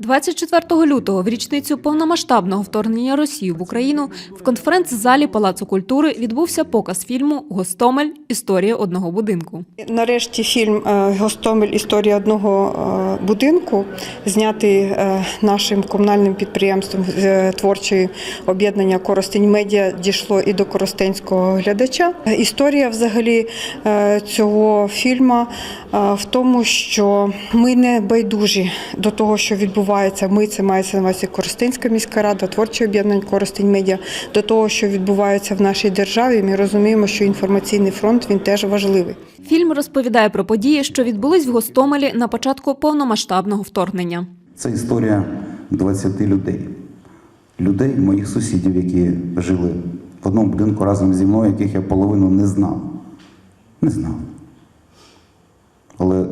24 лютого, в річницю повномасштабного вторгнення Росії в Україну, в конференц-залі Палацу культури відбувся показ фільму Гостомель. Історія одного будинку. Нарешті фільм е, Гостомель Історія одного е, будинку, знятий е, нашим комунальним підприємством творчої об'єднання Коростень Медіа, дійшло і до коростенського глядача. Історія взагалі цього фільму в тому, що ми не байдужі до того, що відбувається. Ми це мається на увазі Коростенська міська рада, творче об'єднання Коростень Медіа, до того, що відбувається в нашій державі. Ми розуміємо, що інформаційний фронт він теж важливий. Фільм розповідає про події, що відбулись в Гостомелі на початку повномасштабного вторгнення. Це історія 20 людей. Людей, моїх сусідів, які жили в одному будинку разом зі мною, яких я половину не знав. Не знав. Але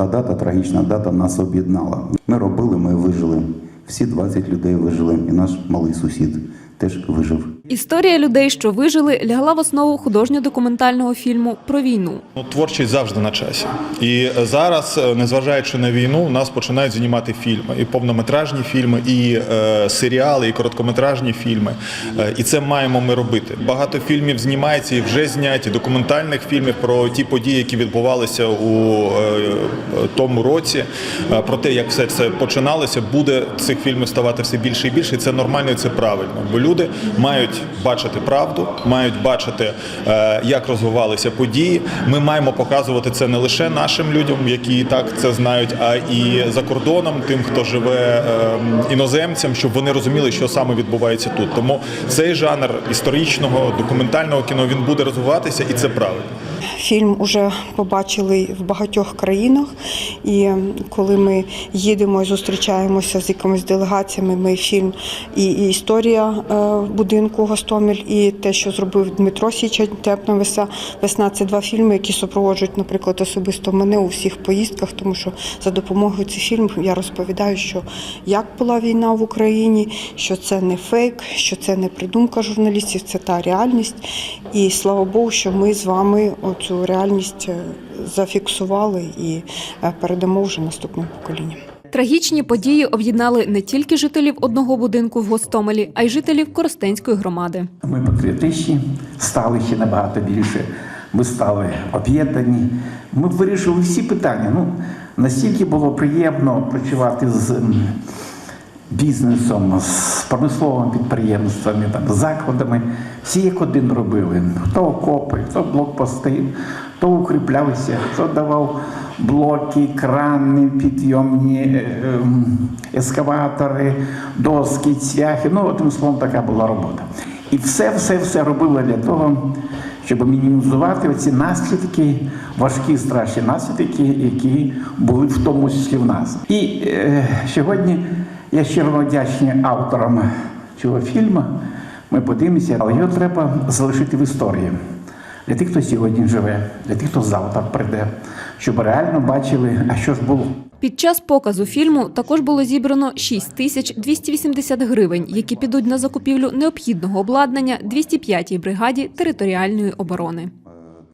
та дата, трагічна дата, нас об'єднала. Ми робили, ми вижили. Всі 20 людей вижили, і наш малий сусід теж вижив. Історія людей, що вижили, лягла в основу художньо-документального фільму про війну. Ну, творчість завжди на часі. І зараз, е, незважаючи на війну, нас починають знімати фільми, і повнометражні фільми, і е, серіали, і короткометражні фільми. Е, і це маємо ми робити. Багато фільмів знімається і вже зняті, документальних фільмів про ті події, які відбувалися у е, тому році, е, про те, як все це починалося, буде цих фільмів ставати все більше і більше. І це нормально, і це правильно. Бо люди мають бачити правду, мають бачити, е, як розвивалися події. Ми маємо показувати це не лише нашим людям, які і так це знають, а і за кордоном, тим, хто живе е, іноземцям, щоб вони розуміли, що саме відбувається тут. Тому цей жанр історичного документального кіно він буде розвиватися, і це правильно. Фільм уже побачили в багатьох країнах, і коли ми їдемо і зустрічаємося з якимись делегаціями, ми фільм і, і історія е, будинку Гостомель, і те, що зробив Дмитро Січа Теплна веса весна. Це два фільми, які супроводжують, наприклад, особисто мене у всіх поїздках, тому що за допомогою цих фільмів я розповідаю, що як була війна в Україні, що це не фейк, що це не придумка журналістів, це та реальність. І слава Богу, що ми з вами цю реальність е, зафіксували і е, передамо вже наступним поколінням. Трагічні події об'єднали не тільки жителів одного будинку в Гостомелі, а й жителів Коростенської громади. Ми патріотичні, стали ще набагато більше. Ми стали об'єднані. Ми вирішили всі питання. Ну, настільки було приємно працювати з бізнесом, з промисловими підприємствами, там, закладами. Всі як один робили. Хто окопи, хто блокпости, хто укріплявся, хто давав блоки, крани, підйомні е, ем, ескаватори, доски, цвяхи. Ну, одним словом, така була робота. І все, все, все робили для того, щоб мінімізувати оці наслідки, важкі страшні наслідки, які були в тому числі в нас. І е, сьогодні я щиро вдячний авторам цього фільму. Ми подивимося, але його треба залишити в історії для тих, хто сьогодні живе, для тих, хто завтра прийде, щоб реально бачили, а що ж було. Під час показу фільму також було зібрано 6 тисяч 280 гривень, які підуть на закупівлю необхідного обладнання 205-й бригаді територіальної оборони.